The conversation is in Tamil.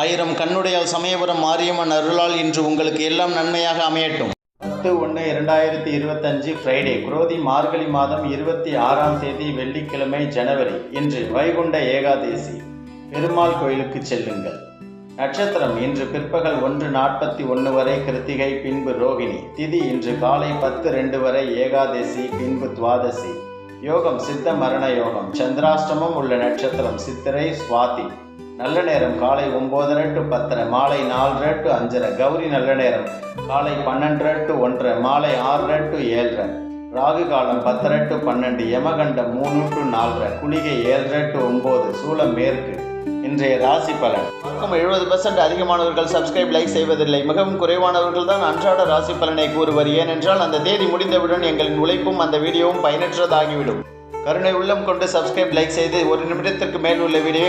ஆயிரம் கண்ணுடையால் சமயபுரம் மாரியம்மன் அருளால் இன்று உங்களுக்கு எல்லாம் நன்மையாக அமையட்டும். பத்து ஒன்று இரண்டாயிரத்தி இருபத்தஞ்சு ஃப்ரைடே குரோதி மார்கழி மாதம் இருபத்தி ஆறாம் தேதி வெள்ளிக்கிழமை ஜனவரி இன்று வைகுண்ட ஏகாதேசி. பெருமாள் கோயிலுக்கு செல்லுங்கள். நட்சத்திரம் இன்று பிற்பகல் ஒன்று நாற்பத்தி ஒன்று வரை கிருத்திகை பின்பு ரோகிணி. திதி இன்று காலை பத்து ரெண்டு வரை ஏகாதசி பின்பு துவாதசி. யோகம் சித்த மரண யோகம். சந்திராஷ்டமம் உள்ள நட்சத்திரம் சித்திரை சுவாதி. நல்ல நேரம். காலை ஒம்போதரை டு பத்தரை மாலை நாலரை டு அஞ்சரை. கௌரி நல்ல நேரம். காலை பன்னெண்டரை டு ஒன்றரை மாலை ஆறரை டு ஏழரை. ராகு காலம் பத்தரை டு பன்னெண்டு யமகண்டம் மூணு டு நாலரை. குளிகை ஏழரை டு ஒம்பது சூலம் மேற்கு. இன்றைய ராசி பலன். பக்கம் எழுபது பர்சன்ட் அதிகமானவர்கள் சப்ஸ்கிரைப் லைக் செய்வதில்லை. மிகவும் குறைவானவர்கள் தான் அன்றாட ராசி பலனை கூறுவர். ஏனென்றால் அந்த தேதி முடிந்தவுடன் எங்களின் உழைப்பும் அந்த வீடியோவும் பயனற்றதாகிவிடும். கருணை உள்ளம் கொண்டு சப்ஸ்கிரைப் லைக் செய்து ஒரு நிமிடத்திற்கு மேல் உள்ள வீடியோ